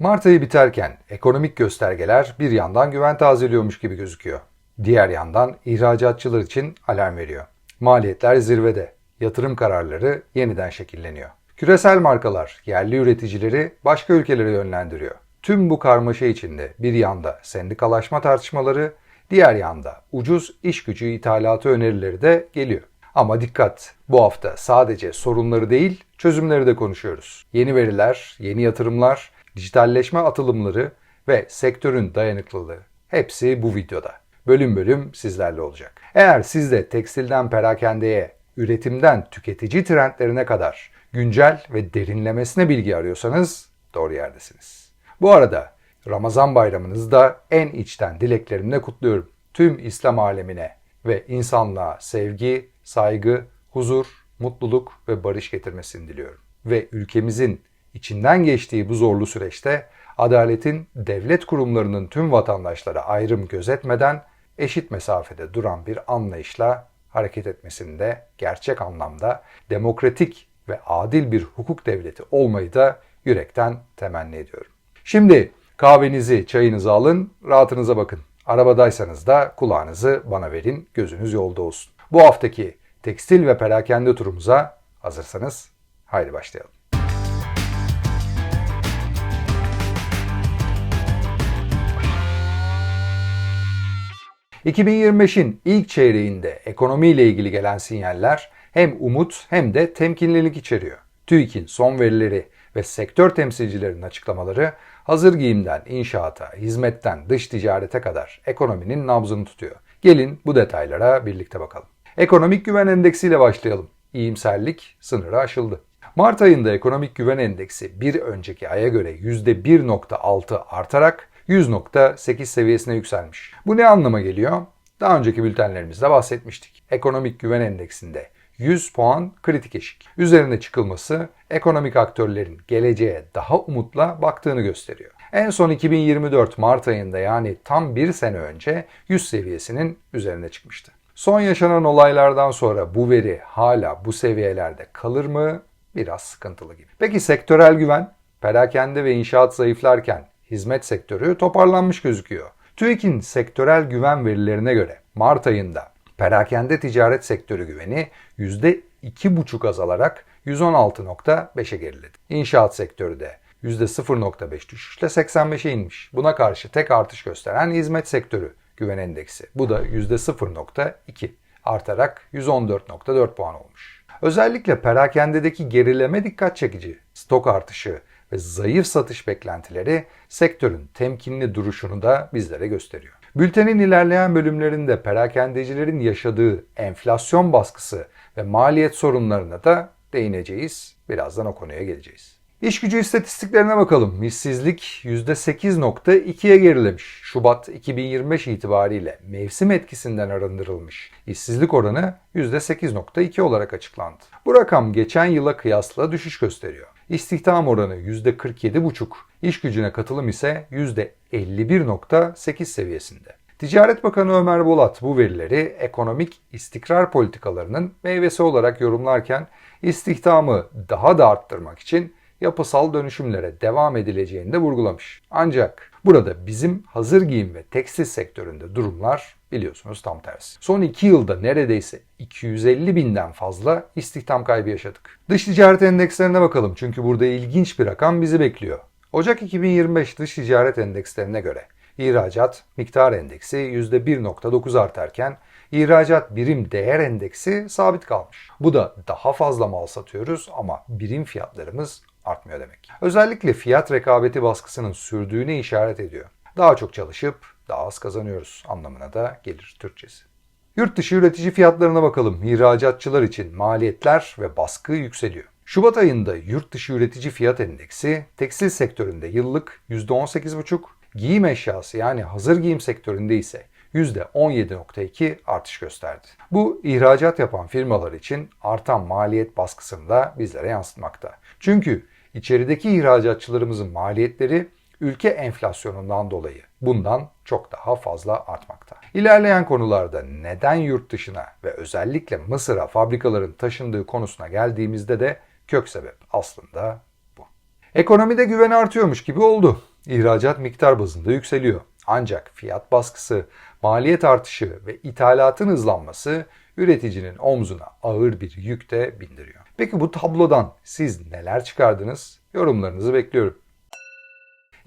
Mart ayı biterken ekonomik göstergeler bir yandan güven tazeliyormuş gibi gözüküyor. Diğer yandan ihracatçılar için alarm veriyor. Maliyetler zirvede, yatırım kararları yeniden şekilleniyor. Küresel markalar yerli üreticileri başka ülkelere yönlendiriyor. Tüm bu karmaşa içinde bir yanda sendikalaşma tartışmaları, diğer yanda ucuz iş gücü ithalatı önerileri de geliyor. Ama dikkat, bu hafta sadece sorunları değil, çözümleri de konuşuyoruz. Yeni veriler, yeni yatırımlar, dijitalleşme atılımları ve sektörün dayanıklılığı hepsi bu videoda. Bölüm bölüm sizlerle olacak. Eğer siz de tekstilden perakendeye, üretimden tüketici trendlerine kadar güncel ve derinlemesine bilgi arıyorsanız doğru yerdesiniz. Bu arada Ramazan bayramınızı da en içten dileklerimle kutluyorum. Tüm İslam alemine ve insanlığa sevgi, saygı, huzur, mutluluk ve barış getirmesini diliyorum. Ve ülkemizin içinden geçtiği bu zorlu süreçte adaletin devlet kurumlarının tüm vatandaşlara ayrım gözetmeden eşit mesafede duran bir anlayışla hareket etmesini de gerçek anlamda demokratik ve adil bir hukuk devleti olmayı da yürekten temenni ediyorum. Şimdi kahvenizi, çayınızı alın, rahatınıza bakın. Arabadaysanız da kulağınızı bana verin, gözünüz yolda olsun. Bu haftaki tekstil ve perakende turumuza hazırsanız haydi başlayalım. ...2025'in ilk çeyreğinde ekonomiyle ilgili gelen sinyaller hem umut hem de temkinlilik içeriyor. TÜİK'in son verileri ve sektör temsilcilerinin açıklamaları hazır giyimden inşaata, hizmetten dış ticarete kadar ekonominin nabzını tutuyor. Gelin bu detaylara birlikte bakalım. Ekonomik güven endeksiyle başlayalım. İyimserlik sınırı aşıldı. Mart ayında ekonomik güven endeksi bir önceki aya göre %1.6 artarak 100.8 seviyesine yükselmiş. Bu ne anlama geliyor? Daha önceki bültenlerimizde bahsetmiştik. Ekonomik güven endeksinde 100 puan kritik eşik. Üzerine çıkılması ekonomik aktörlerin geleceğe daha umutla baktığını gösteriyor. En son 2024 Mart ayında yani tam bir sene önce 100 seviyesinin üzerine çıkmıştı. Son yaşanan olaylardan sonra bu veri hala bu seviyelerde kalır mı? Biraz sıkıntılı gibi. Peki sektörel güven? Perakende ve inşaat zayıflarken hizmet sektörü toparlanmış gözüküyor. TÜİK'in sektörel güven verilerine göre Mart ayında perakende ticaret sektörü güveni %2,5 azalarak 116.5'e geriledi. İnşaat sektörü de %0.5 düşüşle 85'e inmiş. Buna karşı tek artış gösteren hizmet sektörü güven endeksi. Bu da %0.2 artarak 114.4 puan olmuş. Özellikle perakendedeki gerileme dikkat çekici. Stok artışı ve zayıf satış beklentileri sektörün temkinli duruşunu da bizlere gösteriyor. Bültenin ilerleyen bölümlerinde perakendecilerin yaşadığı enflasyon baskısı ve maliyet sorunlarına da değineceğiz. Birazdan o konuya geleceğiz. İş gücü istatistiklerine bakalım. İşsizlik %8.2'ye gerilemiş. Şubat 2025 itibariyle mevsim etkisinden arındırılmış. İşsizlik oranı %8.2 olarak açıklandı. Bu rakam geçen yıla kıyasla düşüş gösteriyor. İstihdam oranı %47,5, iş gücüne katılım ise %51,8 seviyesinde. Ticaret Bakanı Ömer Bolat bu verileri ekonomik istikrar politikalarının meyvesi olarak yorumlarken istihdamı daha da arttırmak için yapısal dönüşümlere devam edileceğini de vurgulamış. Ancak burada bizim hazır giyim ve tekstil sektöründe durumlar biliyorsunuz tam tersi. Son 2 yılda neredeyse 250 binden fazla istihdam kaybı yaşadık. Dış ticaret endekslerine bakalım çünkü burada ilginç bir rakam bizi bekliyor. Ocak 2025 dış ticaret endekslerine göre ihracat miktar endeksi %1.9 artarken ihracat birim değer endeksi sabit kalmış. Bu da daha fazla mal satıyoruz ama birim fiyatlarımız artmıyor demek. Özellikle fiyat rekabeti baskısının sürdüğüne işaret ediyor. Daha çok çalışıp daha az kazanıyoruz anlamına da gelir Türkçesi. Yurt dışı üretici fiyatlarına bakalım. İhracatçılar için maliyetler ve baskı yükseliyor. Şubat ayında yurt dışı üretici fiyat endeksi tekstil sektöründe yıllık %18,5, giyim eşyası yani hazır giyim sektöründe ise %17.2 artış gösterdi. Bu ihracat yapan firmalar için artan maliyet baskısını da bizlere yansıtmakta. Çünkü içerideki ihracatçılarımızın maliyetleri ülke enflasyonundan dolayı bundan çok daha fazla artmakta. İlerleyen konularda neden yurt dışına ve özellikle Mısır'a fabrikaların taşındığı konusuna geldiğimizde de kök sebep aslında bu. Ekonomide güven artıyormuş gibi oldu. ihracat miktar bazında yükseliyor. Ancak fiyat baskısı, maliyet artışı ve ithalatın hızlanması üreticinin omzuna ağır bir yük de bindiriyor. Peki bu tablodan siz neler çıkardınız? Yorumlarınızı bekliyorum.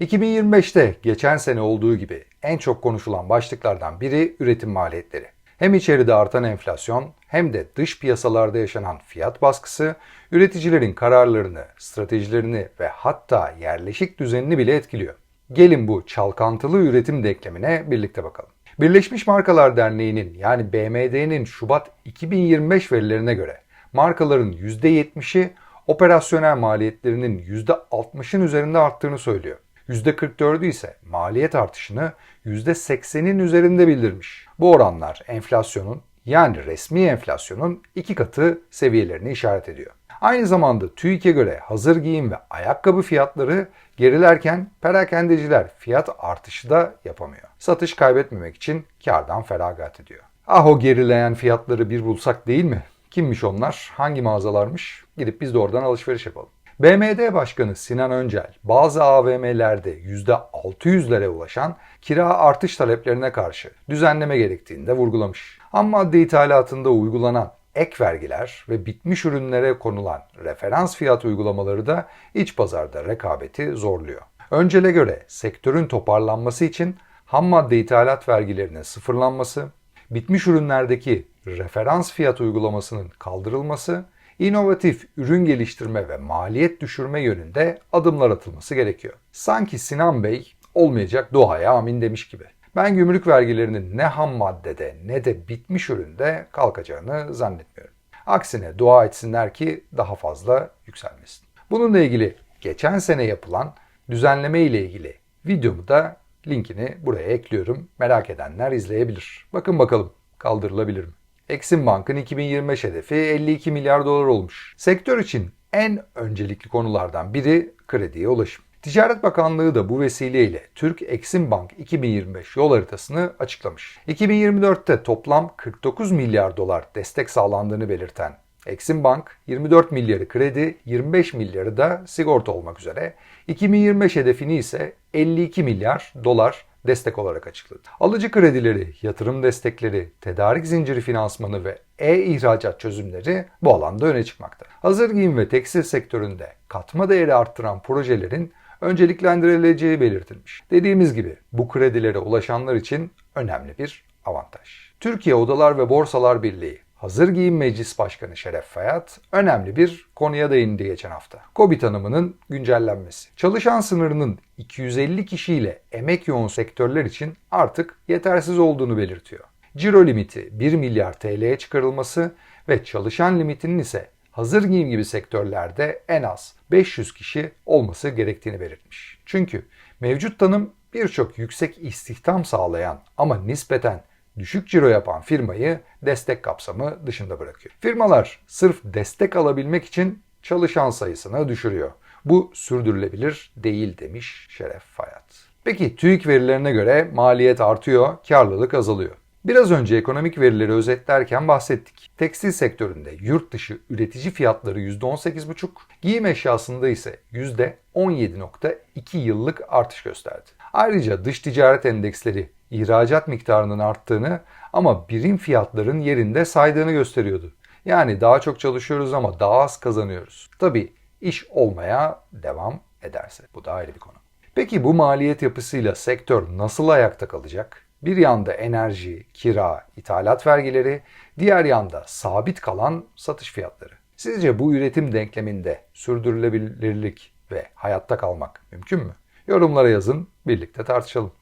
2025'te geçen sene olduğu gibi en çok konuşulan başlıklardan biri üretim maliyetleri. Hem içeride artan enflasyon hem de dış piyasalarda yaşanan fiyat baskısı üreticilerin kararlarını, stratejilerini ve hatta yerleşik düzenini bile etkiliyor. Gelin bu çalkantılı üretim denklemine birlikte bakalım. Birleşmiş Markalar Derneği'nin yani BMD'nin Şubat 2025 verilerine göre markaların %70'i operasyonel maliyetlerinin %60'ın üzerinde arttığını söylüyor. %44'ü ise maliyet artışını %80'in üzerinde bildirmiş. Bu oranlar enflasyonun yani resmi enflasyonun iki katı seviyelerini işaret ediyor. Aynı zamanda TÜİK'e göre hazır giyim ve ayakkabı fiyatları gerilerken perakendeciler fiyat artışı da yapamıyor. Satış kaybetmemek için kardan feragat ediyor. Ah o gerileyen fiyatları bir bulsak değil mi? Kimmiş onlar? Hangi mağazalarmış? Gidip biz de oradan alışveriş yapalım. BMD Başkanı Sinan Öncel bazı AVM'lerde %600'lere ulaşan kira artış taleplerine karşı düzenleme gerektiğini de vurgulamış. Ham madde ithalatında uygulanan ek vergiler ve bitmiş ürünlere konulan referans fiyat uygulamaları da iç pazarda rekabeti zorluyor. Öncel'e göre sektörün toparlanması için ham madde ithalat vergilerinin sıfırlanması, bitmiş ürünlerdeki referans fiyat uygulamasının kaldırılması, inovatif ürün geliştirme ve maliyet düşürme yönünde adımlar atılması gerekiyor. Sanki Sinan Bey olmayacak duaya amin demiş gibi. Ben gümrük vergilerinin ne ham maddede ne de bitmiş üründe kalkacağını zannetmiyorum. Aksine dua etsinler ki daha fazla yükselmesin. Bununla ilgili geçen sene yapılan düzenleme ile ilgili videomu da linkini buraya ekliyorum. Merak edenler izleyebilir. Bakın bakalım kaldırılabilir mi? Exim Bank'ın 2025 hedefi 52 milyar dolar olmuş. Sektör için en öncelikli konulardan biri krediye ulaşım. Ticaret Bakanlığı da bu vesileyle Türk Eksim Bank 2025 yol haritasını açıklamış. 2024'te toplam 49 milyar dolar destek sağlandığını belirten Eksim Bank 24 milyarı kredi, 25 milyarı da sigorta olmak üzere 2025 hedefini ise 52 milyar dolar destek olarak açıkladı. Alıcı kredileri, yatırım destekleri, tedarik zinciri finansmanı ve e-ihracat çözümleri bu alanda öne çıkmakta. Hazır giyim ve tekstil sektöründe katma değeri arttıran projelerin önceliklendirileceği belirtilmiş. Dediğimiz gibi bu kredilere ulaşanlar için önemli bir avantaj. Türkiye Odalar ve Borsalar Birliği Hazır Giyim Meclis Başkanı Şeref Fayat önemli bir konuya değindi geçen hafta. COVID tanımının güncellenmesi. Çalışan sınırının 250 kişiyle emek yoğun sektörler için artık yetersiz olduğunu belirtiyor. Ciro limiti 1 milyar TL'ye çıkarılması ve çalışan limitinin ise hazır giyim gibi sektörlerde en az 500 kişi olması gerektiğini belirtmiş. Çünkü mevcut tanım birçok yüksek istihdam sağlayan ama nispeten düşük ciro yapan firmayı destek kapsamı dışında bırakıyor. Firmalar sırf destek alabilmek için çalışan sayısını düşürüyor. Bu sürdürülebilir değil demiş Şeref Fayat. Peki TÜİK verilerine göre maliyet artıyor, karlılık azalıyor. Biraz önce ekonomik verileri özetlerken bahsettik. Tekstil sektöründe yurt dışı üretici fiyatları %18,5, giyim eşyasında ise %17,2 yıllık artış gösterdi. Ayrıca dış ticaret endeksleri ihracat miktarının arttığını ama birim fiyatların yerinde saydığını gösteriyordu. Yani daha çok çalışıyoruz ama daha az kazanıyoruz. Tabi iş olmaya devam ederse. Bu da ayrı bir konu. Peki bu maliyet yapısıyla sektör nasıl ayakta kalacak? Bir yanda enerji, kira, ithalat vergileri, diğer yanda sabit kalan satış fiyatları. Sizce bu üretim denkleminde sürdürülebilirlik ve hayatta kalmak mümkün mü? Yorumlara yazın, birlikte tartışalım.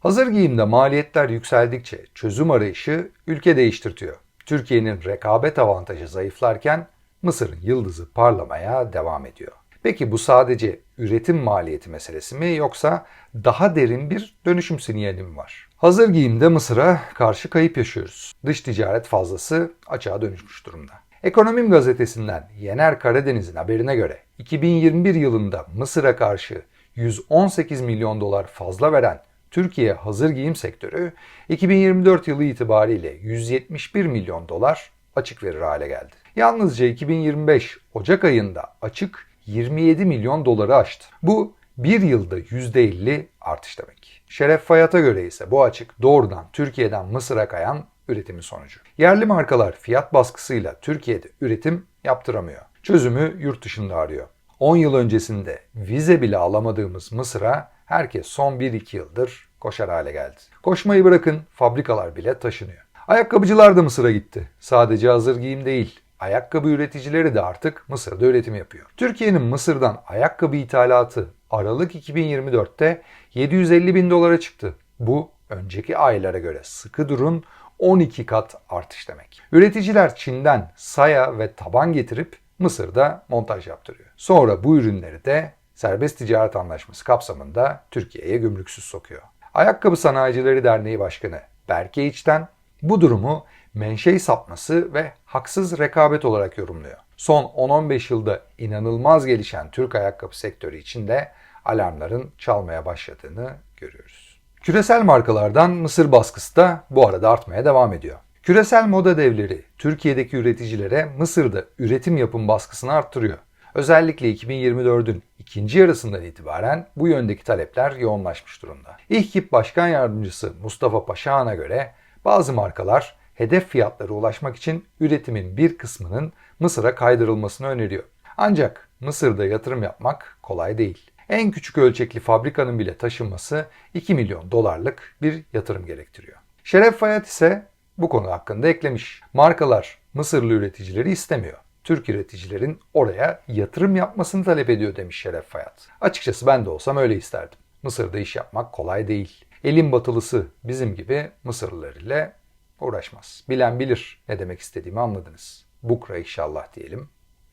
Hazır giyimde maliyetler yükseldikçe çözüm arayışı ülke değiştirtiyor. Türkiye'nin rekabet avantajı zayıflarken Mısır'ın yıldızı parlamaya devam ediyor. Peki bu sadece üretim maliyeti meselesi mi yoksa daha derin bir dönüşüm sinyali mi var? Hazır giyimde Mısır'a karşı kayıp yaşıyoruz. Dış ticaret fazlası açığa dönüşmüş durumda. Ekonomim gazetesinden Yener Karadeniz'in haberine göre 2021 yılında Mısır'a karşı 118 milyon dolar fazla veren Türkiye hazır giyim sektörü 2024 yılı itibariyle 171 milyon dolar açık verir hale geldi. Yalnızca 2025 Ocak ayında açık 27 milyon doları aştı. Bu bir yılda %50 artış demek. Şeref Fayat'a göre ise bu açık doğrudan Türkiye'den Mısır'a kayan üretimin sonucu. Yerli markalar fiyat baskısıyla Türkiye'de üretim yaptıramıyor. Çözümü yurt dışında arıyor. 10 yıl öncesinde vize bile alamadığımız Mısır'a herkes son 1-2 yıldır koşar hale geldi. Koşmayı bırakın fabrikalar bile taşınıyor. Ayakkabıcılar da Mısır'a gitti. Sadece hazır giyim değil, ayakkabı üreticileri de artık Mısır'da üretim yapıyor. Türkiye'nin Mısır'dan ayakkabı ithalatı Aralık 2024'te 750 bin dolara çıktı. Bu önceki aylara göre sıkı durun 12 kat artış demek. Üreticiler Çin'den saya ve taban getirip Mısır'da montaj yaptırıyor. Sonra bu ürünleri de serbest ticaret anlaşması kapsamında Türkiye'ye gümrüksüz sokuyor. Ayakkabı Sanayicileri Derneği Başkanı Berke İçten bu durumu menşei sapması ve haksız rekabet olarak yorumluyor. Son 10-15 yılda inanılmaz gelişen Türk ayakkabı sektörü içinde alarmların çalmaya başladığını görüyoruz. Küresel markalardan Mısır baskısı da bu arada artmaya devam ediyor. Küresel moda devleri Türkiye'deki üreticilere Mısır'da üretim yapım baskısını arttırıyor. Özellikle 2024'ün ikinci yarısından itibaren bu yöndeki talepler yoğunlaşmış durumda. İHKİP Başkan Yardımcısı Mustafa Paşahan'a göre bazı markalar hedef fiyatlara ulaşmak için üretimin bir kısmının Mısır'a kaydırılmasını öneriyor. Ancak Mısır'da yatırım yapmak kolay değil. En küçük ölçekli fabrikanın bile taşınması 2 milyon dolarlık bir yatırım gerektiriyor. Şeref Fayat ise bu konu hakkında eklemiş. Markalar Mısırlı üreticileri istemiyor. Türk üreticilerin oraya yatırım yapmasını talep ediyor demiş Şeref Fayat. Açıkçası ben de olsam öyle isterdim. Mısır'da iş yapmak kolay değil. Elin batılısı bizim gibi Mısırlılar ile uğraşmaz. Bilen bilir ne demek istediğimi anladınız. Bukra inşallah diyelim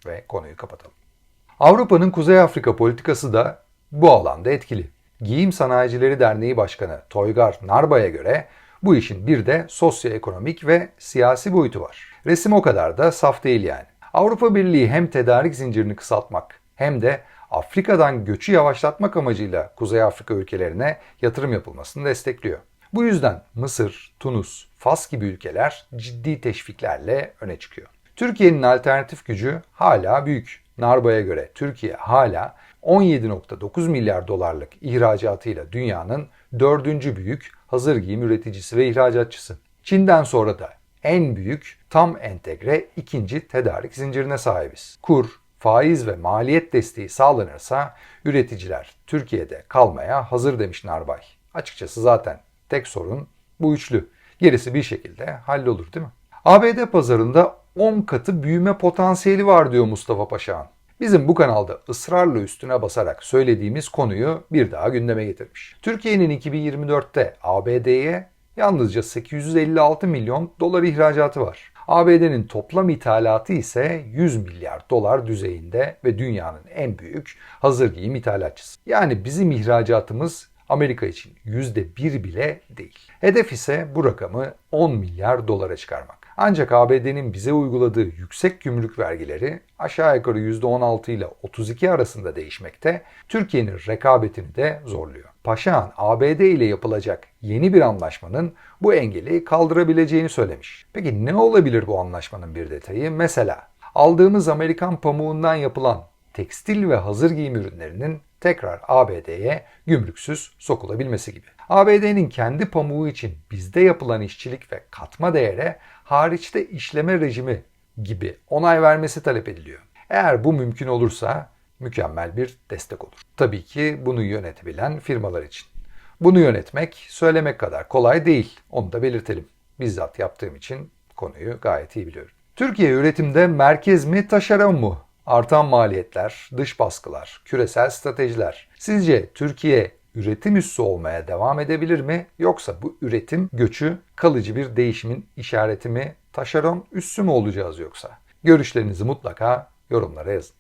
ve konuyu kapatalım. Avrupa'nın Kuzey Afrika politikası da bu alanda etkili. Giyim Sanayicileri Derneği Başkanı Toygar Narba'ya göre bu işin bir de sosyoekonomik ve siyasi boyutu var. Resim o kadar da saf değil yani. Avrupa Birliği hem tedarik zincirini kısaltmak hem de Afrika'dan göçü yavaşlatmak amacıyla Kuzey Afrika ülkelerine yatırım yapılmasını destekliyor. Bu yüzden Mısır, Tunus, Fas gibi ülkeler ciddi teşviklerle öne çıkıyor. Türkiye'nin alternatif gücü hala büyük. Narba'ya göre Türkiye hala 17.9 milyar dolarlık ihracatıyla dünyanın dördüncü büyük hazır giyim üreticisi ve ihracatçısı. Çin'den sonra da en büyük tam entegre ikinci tedarik zincirine sahibiz. Kur, faiz ve maliyet desteği sağlanırsa üreticiler Türkiye'de kalmaya hazır demiş Narbay. Açıkçası zaten tek sorun bu üçlü. Gerisi bir şekilde hallolur değil mi? ABD pazarında 10 katı büyüme potansiyeli var diyor Mustafa Paşahan. Bizim bu kanalda ısrarla üstüne basarak söylediğimiz konuyu bir daha gündeme getirmiş. Türkiye'nin 2024'te ABD'ye yalnızca 856 milyon dolar ihracatı var. ABD'nin toplam ithalatı ise 100 milyar dolar düzeyinde ve dünyanın en büyük hazır giyim ithalatçısı. Yani bizim ihracatımız Amerika için %1 bile değil. Hedef ise bu rakamı 10 milyar dolara çıkarmak. Ancak ABD'nin bize uyguladığı yüksek gümrük vergileri aşağı yukarı %16 ile 32 arasında değişmekte, Türkiye'nin rekabetini de zorluyor. Paşahan ABD ile yapılacak yeni bir anlaşmanın bu engeli kaldırabileceğini söylemiş. Peki ne olabilir bu anlaşmanın bir detayı? Mesela aldığımız Amerikan pamuğundan yapılan tekstil ve hazır giyim ürünlerinin tekrar ABD'ye gümrüksüz sokulabilmesi gibi. ABD'nin kendi pamuğu için bizde yapılan işçilik ve katma değere hariçte işleme rejimi gibi onay vermesi talep ediliyor. Eğer bu mümkün olursa mükemmel bir destek olur. Tabii ki bunu yönetebilen firmalar için. Bunu yönetmek söylemek kadar kolay değil. Onu da belirtelim. Bizzat yaptığım için konuyu gayet iyi biliyorum. Türkiye üretimde merkez mi taşeron mu? Artan maliyetler, dış baskılar, küresel stratejiler. Sizce Türkiye üretim üssü olmaya devam edebilir mi? Yoksa bu üretim göçü kalıcı bir değişimin işareti mi? Taşeron üssü mü olacağız yoksa? Görüşlerinizi mutlaka yorumlara yazın.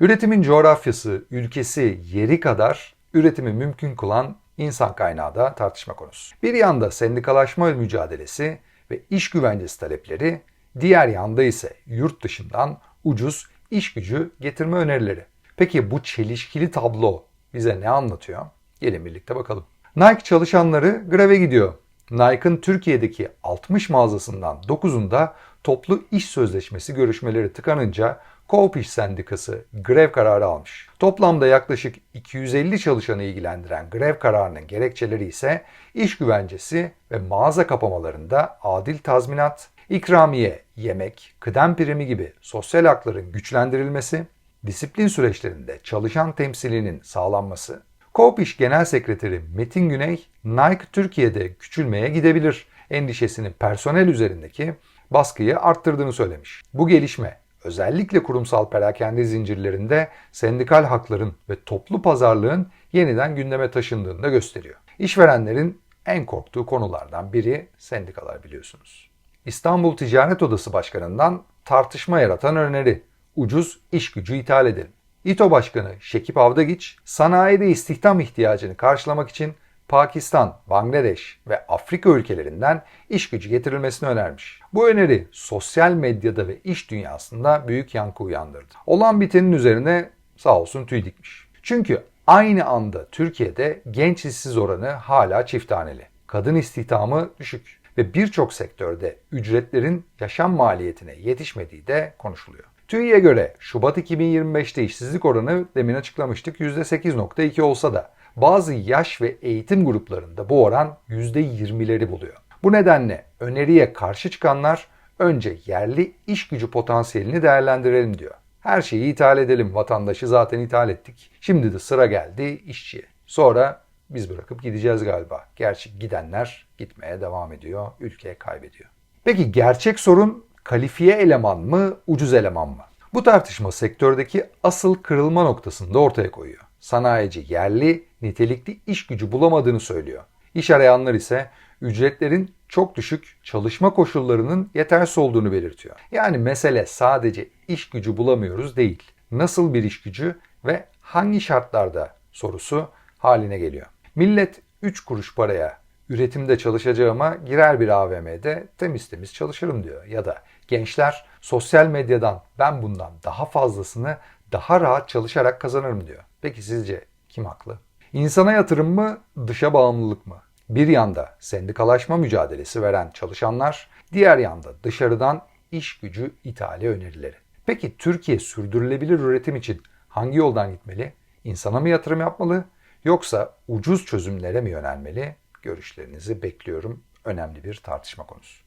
Üretimin coğrafyası, ülkesi, yeri kadar üretimi mümkün kılan insan kaynağı da tartışma konusu. Bir yanda sendikalaşma mücadelesi ve iş güvencesi talepleri, diğer yanda ise yurt dışından ucuz iş gücü getirme önerileri. Peki bu çelişkili tablo bize ne anlatıyor? Gelin birlikte bakalım. Nike çalışanları greve gidiyor. Nike'ın Türkiye'deki 60 mağazasından 9'unda toplu iş sözleşmesi görüşmeleri tıkanınca Koop İş Sendikası grev kararı almış. Toplamda yaklaşık 250 çalışanı ilgilendiren grev kararının gerekçeleri ise iş güvencesi ve mağaza kapamalarında adil tazminat, ikramiye, yemek, kıdem primi gibi sosyal hakların güçlendirilmesi, disiplin süreçlerinde çalışan temsilinin sağlanması, Koop İş Genel Sekreteri Metin Güney, Nike Türkiye'de küçülmeye gidebilir endişesinin personel üzerindeki baskıyı arttırdığını söylemiş. Bu gelişme özellikle kurumsal perakende zincirlerinde sendikal hakların ve toplu pazarlığın yeniden gündeme taşındığını da gösteriyor. İşverenlerin en korktuğu konulardan biri sendikalar biliyorsunuz. İstanbul Ticaret Odası Başkanı'ndan tartışma yaratan öneri. Ucuz iş gücü ithal edelim. İTO Başkanı Şekip Avdagiç, sanayide istihdam ihtiyacını karşılamak için Pakistan, Bangladeş ve Afrika ülkelerinden iş gücü getirilmesini önermiş. Bu öneri sosyal medyada ve iş dünyasında büyük yankı uyandırdı. Olan bitenin üzerine sağ olsun tüy dikmiş. Çünkü aynı anda Türkiye'de genç işsiz oranı hala çift taneli. Kadın istihdamı düşük ve birçok sektörde ücretlerin yaşam maliyetine yetişmediği de konuşuluyor. TÜİ'ye göre Şubat 2025'te işsizlik oranı demin açıklamıştık %8.2 olsa da bazı yaş ve eğitim gruplarında bu oran %20'leri buluyor. Bu nedenle öneriye karşı çıkanlar önce yerli iş gücü potansiyelini değerlendirelim diyor. Her şeyi ithal edelim, vatandaşı zaten ithal ettik. Şimdi de sıra geldi işçiye. Sonra biz bırakıp gideceğiz galiba. Gerçi gidenler gitmeye devam ediyor, ülkeye kaybediyor. Peki gerçek sorun kalifiye eleman mı, ucuz eleman mı? Bu tartışma sektördeki asıl kırılma noktasını da ortaya koyuyor. Sanayici yerli, nitelikli iş gücü bulamadığını söylüyor. İş arayanlar ise ücretlerin çok düşük, çalışma koşullarının yetersiz olduğunu belirtiyor. Yani mesele sadece iş gücü bulamıyoruz değil. Nasıl bir iş gücü ve hangi şartlarda sorusu haline geliyor. Millet 3 kuruş paraya üretimde çalışacağıma girer bir AVM'de temiz temiz çalışırım diyor. Ya da gençler sosyal medyadan ben bundan daha fazlasını daha rahat çalışarak kazanırım diyor. Peki sizce kim haklı? İnsana yatırım mı, dışa bağımlılık mı? Bir yanda sendikalaşma mücadelesi veren çalışanlar, diğer yanda dışarıdan iş gücü ithali önerileri. Peki Türkiye sürdürülebilir üretim için hangi yoldan gitmeli? İnsana mı yatırım yapmalı yoksa ucuz çözümlere mi yönelmeli? Görüşlerinizi bekliyorum. Önemli bir tartışma konusu.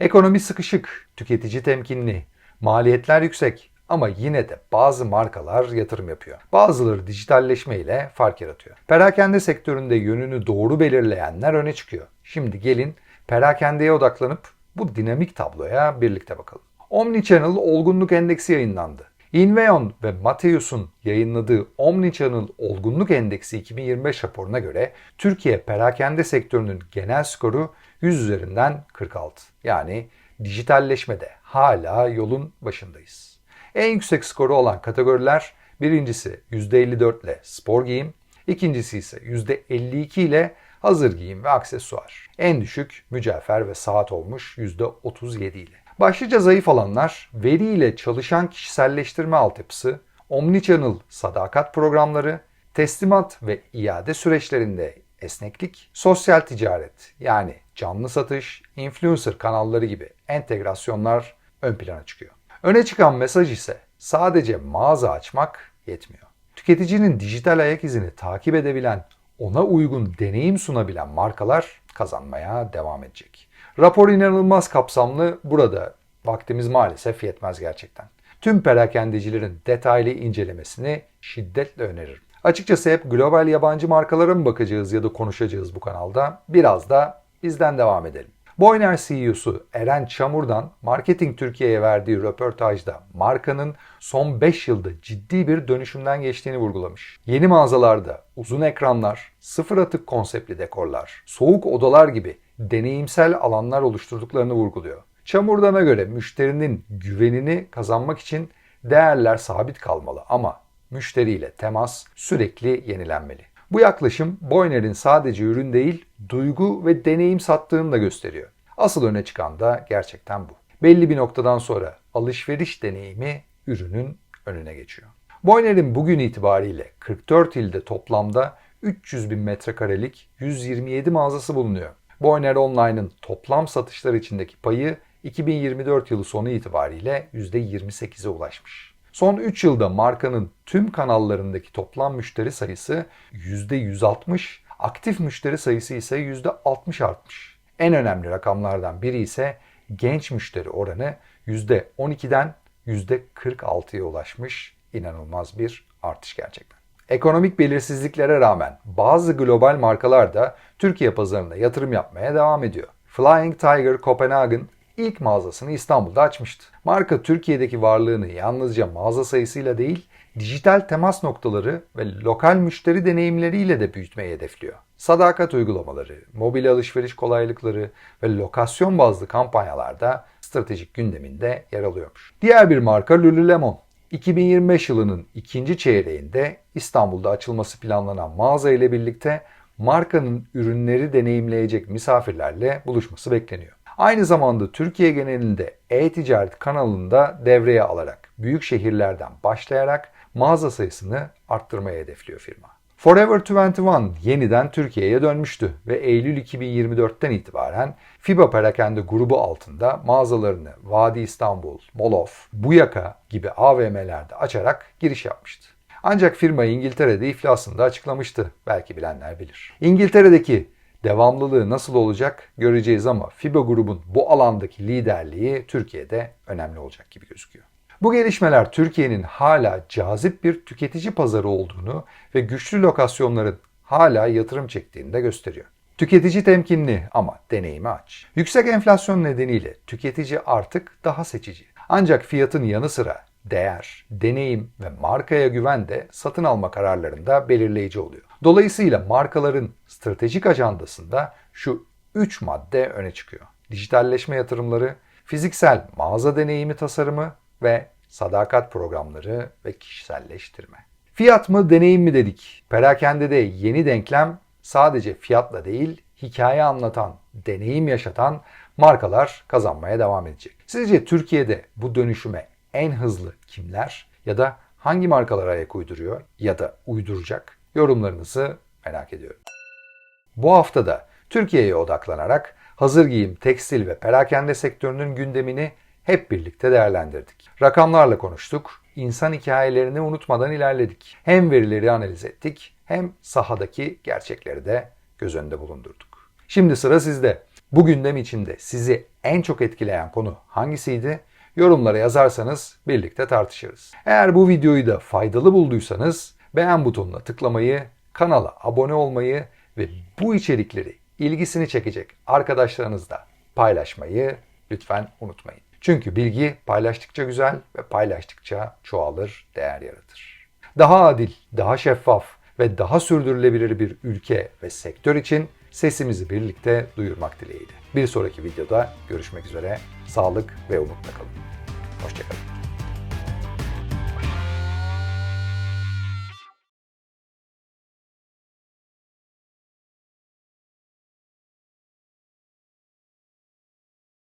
Ekonomi sıkışık, tüketici temkinli, maliyetler yüksek ama yine de bazı markalar yatırım yapıyor. Bazıları dijitalleşme ile fark yaratıyor. Perakende sektöründe yönünü doğru belirleyenler öne çıkıyor. Şimdi gelin perakendeye odaklanıp bu dinamik tabloya birlikte bakalım. Omnichannel Olgunluk Endeksi yayınlandı. Inveon ve Mateus'un yayınladığı Omnichannel Olgunluk Endeksi 2025 raporuna göre Türkiye perakende sektörünün genel skoru 100 üzerinden 46. Yani dijitalleşmede hala yolun başındayız. En yüksek skoru olan kategoriler birincisi %54 ile spor giyim, ikincisi ise %52 ile hazır giyim ve aksesuar. En düşük mücevher ve saat olmuş %37 ile. Başlıca zayıf alanlar veri ile çalışan kişiselleştirme altyapısı, omnichannel sadakat programları, teslimat ve iade süreçlerinde esneklik, sosyal ticaret yani canlı satış, influencer kanalları gibi entegrasyonlar ön plana çıkıyor. Öne çıkan mesaj ise sadece mağaza açmak yetmiyor. Tüketicinin dijital ayak izini takip edebilen, ona uygun deneyim sunabilen markalar kazanmaya devam edecek. Rapor inanılmaz kapsamlı. Burada vaktimiz maalesef yetmez gerçekten. Tüm perakendecilerin detaylı incelemesini şiddetle öneririm. Açıkçası hep global yabancı markalara mı bakacağız ya da konuşacağız bu kanalda? Biraz da bizden devam edelim. Boyner CEO'su Eren Çamur'dan Marketing Türkiye'ye verdiği röportajda markanın son 5 yılda ciddi bir dönüşümden geçtiğini vurgulamış. Yeni mağazalarda uzun ekranlar, sıfır atık konseptli dekorlar, soğuk odalar gibi deneyimsel alanlar oluşturduklarını vurguluyor. Çamurdan'a göre müşterinin güvenini kazanmak için değerler sabit kalmalı ama müşteriyle temas sürekli yenilenmeli. Bu yaklaşım Boyner'in sadece ürün değil, duygu ve deneyim sattığını da gösteriyor. Asıl öne çıkan da gerçekten bu. Belli bir noktadan sonra alışveriş deneyimi ürünün önüne geçiyor. Boyner'in bugün itibariyle 44 ilde toplamda 300 bin metrekarelik 127 mağazası bulunuyor. Boyner Online'ın toplam satışlar içindeki payı 2024 yılı sonu itibariyle %28'e ulaşmış. Son 3 yılda markanın tüm kanallarındaki toplam müşteri sayısı %160, aktif müşteri sayısı ise %60 artmış. En önemli rakamlardan biri ise genç müşteri oranı %12'den %46'ya ulaşmış. İnanılmaz bir artış gerçekten. Ekonomik belirsizliklere rağmen bazı global markalar da Türkiye pazarında yatırım yapmaya devam ediyor. Flying Tiger Copenhagen ilk mağazasını İstanbul'da açmıştı. Marka Türkiye'deki varlığını yalnızca mağaza sayısıyla değil, dijital temas noktaları ve lokal müşteri deneyimleriyle de büyütmeyi hedefliyor. Sadakat uygulamaları, mobil alışveriş kolaylıkları ve lokasyon bazlı kampanyalarda stratejik gündeminde yer alıyormuş. Diğer bir marka Lululemon. 2025 yılının ikinci çeyreğinde İstanbul'da açılması planlanan mağaza ile birlikte markanın ürünleri deneyimleyecek misafirlerle buluşması bekleniyor. Aynı zamanda Türkiye genelinde e-ticaret kanalında devreye alarak büyük şehirlerden başlayarak mağaza sayısını arttırmaya hedefliyor firma. Forever 21 yeniden Türkiye'ye dönmüştü ve Eylül 2024'ten itibaren FIBA Perakende grubu altında mağazalarını Vadi İstanbul, Molof, Buyaka gibi AVM'lerde açarak giriş yapmıştı. Ancak firma İngiltere'de iflasını da açıklamıştı. Belki bilenler bilir. İngiltere'deki devamlılığı nasıl olacak göreceğiz ama FIBA grubun bu alandaki liderliği Türkiye'de önemli olacak gibi gözüküyor. Bu gelişmeler Türkiye'nin hala cazip bir tüketici pazarı olduğunu ve güçlü lokasyonların hala yatırım çektiğini de gösteriyor. Tüketici temkinli ama deneyimi aç. Yüksek enflasyon nedeniyle tüketici artık daha seçici. Ancak fiyatın yanı sıra değer, deneyim ve markaya güven de satın alma kararlarında belirleyici oluyor. Dolayısıyla markaların stratejik ajandasında şu 3 madde öne çıkıyor. Dijitalleşme yatırımları, fiziksel mağaza deneyimi tasarımı ve sadakat programları ve kişiselleştirme. Fiyat mı deneyim mi dedik. Perakendede yeni denklem sadece fiyatla değil, hikaye anlatan, deneyim yaşatan markalar kazanmaya devam edecek. Sizce Türkiye'de bu dönüşüme en hızlı kimler ya da hangi markalar ayak uyduruyor ya da uyduracak? Yorumlarınızı merak ediyorum. Bu haftada Türkiye'ye odaklanarak hazır giyim, tekstil ve perakende sektörünün gündemini hep birlikte değerlendirdik. Rakamlarla konuştuk, insan hikayelerini unutmadan ilerledik. Hem verileri analiz ettik hem sahadaki gerçekleri de göz önünde bulundurduk. Şimdi sıra sizde. Bu gündem içinde sizi en çok etkileyen konu hangisiydi? Yorumlara yazarsanız birlikte tartışırız. Eğer bu videoyu da faydalı bulduysanız beğen butonuna tıklamayı, kanala abone olmayı ve bu içerikleri ilgisini çekecek arkadaşlarınızla paylaşmayı lütfen unutmayın. Çünkü bilgi paylaştıkça güzel ve paylaştıkça çoğalır, değer yaratır. Daha adil, daha şeffaf ve daha sürdürülebilir bir ülke ve sektör için sesimizi birlikte duyurmak dileğiyle. Bir sonraki videoda görüşmek üzere. Sağlık ve umutla kalın. Hoşçakalın.